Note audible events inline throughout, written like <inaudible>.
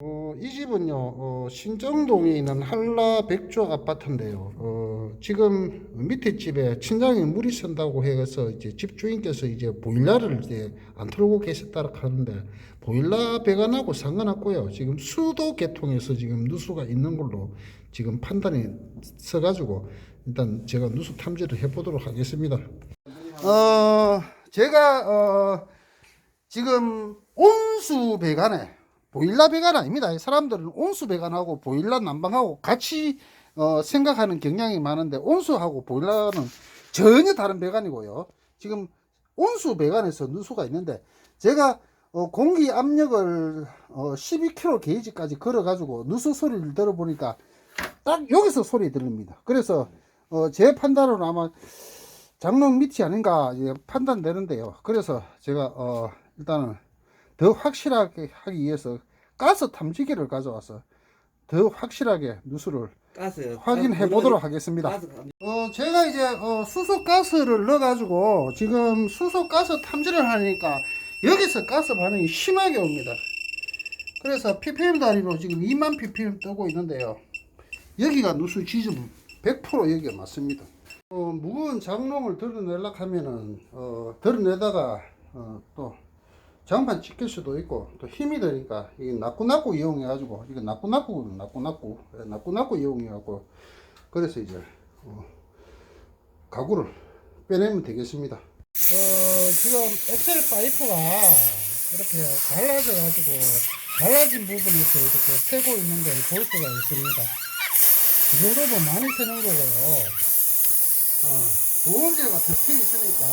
어, 이 집은요, 어, 신정동에 있는 한라 백조 아파트인데요. 어, 지금 밑에 집에 친장에 물이 샌다고 해서 이제 집주인께서 이제 보일러를 이제 안 틀고 계셨다고 하는데 보일러 배관하고 상관없고요. 지금 수도 계통에서 지금 누수가 있는 걸로 지금 판단이 서가지고 일단 제가 누수 탐지를 해보도록 하겠습니다. 어, 제가 어, 지금 온수 배관에 보일러 배관 아닙니다. 이 사람들은 온수 배관하고 보일러 난방하고 같이 어, 생각하는 경향이 많은데 온수하고 보일러는 전혀 다른 배관이고요. 지금 온수 배관에서 누수가 있는데 제가 어, 공기 압력을 어, 12kg 게이지까지 걸어가지고 누수 소리를 들어보니까 딱 여기서 소리 들립니다. 그래서 어, 제 판단으로 아마 장롱 밑이 아닌가 이제 판단되는데요. 그래서 제가 어, 일단은 더 확실하게 하기 위해서 가스 탐지기를 가져와서 더 확실하게 누수를 가스 확인해 보도록 하겠습니다. 가스 감- 어, 제가 이제 어, 수소 가스를 넣어 가지고 지금 수소 가스 탐지를 하니까 여기서 가스 반응이 심하게 옵니다. 그래서 ppm 단위로 지금 2만 ppm 뜨고 있는데요. 여기가 누수 지점 100% 여기가 맞습니다. 어, 무거운 장롱을 드러내려고 하면은 어, 드러내다가 어, 또 장판 찍힐 수도 있고 또 힘이 드니까 이게 나꾸나꾸 이용해 가지고 이거 나꾸나꾸 나꾸나꾸 예, 나꾸나꾸 이용해 갖고 그래서 이제 어, 가구를 빼내면 되겠습니다. 어, 지금 엑셀 파이프가 이렇게 갈라져 가지고 갈라진 부분에서 이렇게 새고 있는 걸 볼 수가 있습니다. 이 정도면 많이 새는 거고요. 어, 보온재가 덮여 있으니까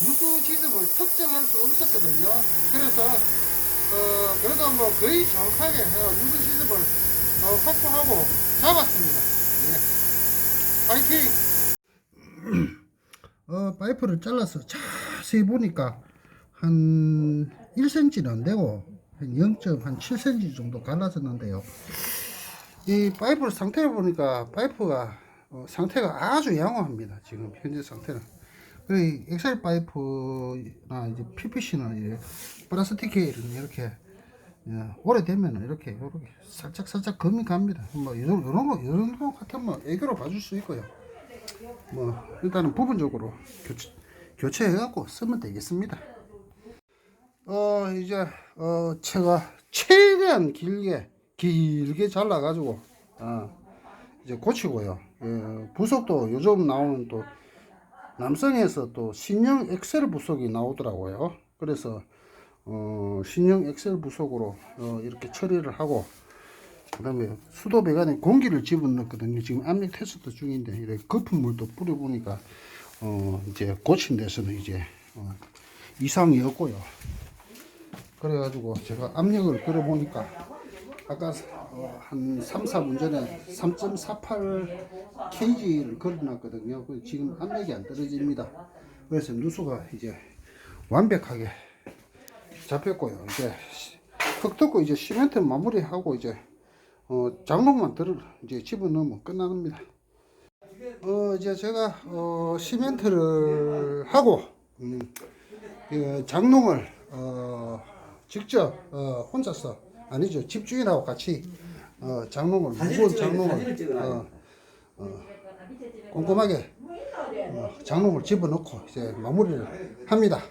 누수 지점을 특정할 수 없었거든요. 그래서 어, 그래도 뭐 거의 정확하게 어, 누수 지점을 어, 확보하고 잡았습니다. 예. 파이팅! <clears throat> 어, 파이프를 잘라서 자세히 보니까 한 1cm는 안 되고 한 0.7cm 정도 갈라졌는데요. 이 파이프 상태를 보니까 파이프가 어, 상태가 아주 양호합니다. 지금 현재 상태는. 그리고 엑셀 파이프나 이제 PPC나 이제 플라스틱 케일은 이렇게 예, 오래되면 이렇게 이렇게 살짝 살짝 금이 갑니다. 뭐 이런 이런 거 이런 거 같으면 뭐 애교로 봐줄 수 있고요. 뭐 일단은 부분적으로 교체 교체해 갖고 쓰면 되겠습니다. 어 이제 어 제가 최대한 길게 길게 잘라 가지고 어 이제 고치고요. 예, 부속도 요즘 나오는 또 남성에서 또 신형 엑셀 부속이 나오더라고요. 그래서 어 신형 엑셀 부속으로 어 이렇게 처리를 하고 그 다음에 수도 배관에 공기를 집어넣거든요. 지금 압력 테스트 중인데 이렇게 거품 물도 뿌려보니까 어 이제 고친 데서는 이제 어 이상이 없고요. 그래가지고 제가 압력을 끌어보니까 아까 어, 한 3, 4분 전에 3.48 kg를 걸어놨거든요. 그 지금 압력이 안 떨어집니다. 그래서 누수가 이제 완벽하게 잡혔고요. 이제 흙 덮고 이제 시멘트 마무리하고 이제 어, 장롱만 들어 이제 집어넣으면 끝납니다. 어, 이제 제가 어, 시멘트를 하고 음, 그 장롱을 어, 직접 어, 혼자서 아니죠 집주인하고 같이 어, 장롱을 무거운 장롱을 어, 어, 꼼꼼하게 어, 장롱을 집어넣고 이제 마무리를 합니다.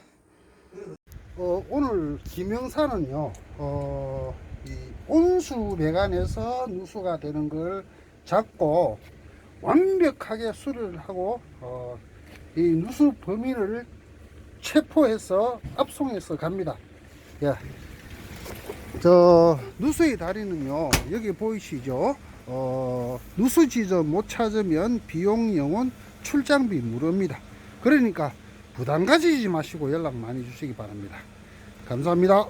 어, 오늘 김영사는요, 어, 이 온수 배관에서 누수가 되는 걸 잡고 완벽하게 수리를 하고, 어, 이 누수 범인을 체포해서 압송해서 갑니다. 예. 저, 누수의 다리는요, 여기 보이시죠? 어, 누수 지점 못 찾으면 비용 영원 출장비 무료입니다. 그러니까 부담 가지지 마시고 연락 많이 주시기 바랍니다. 감사합니다.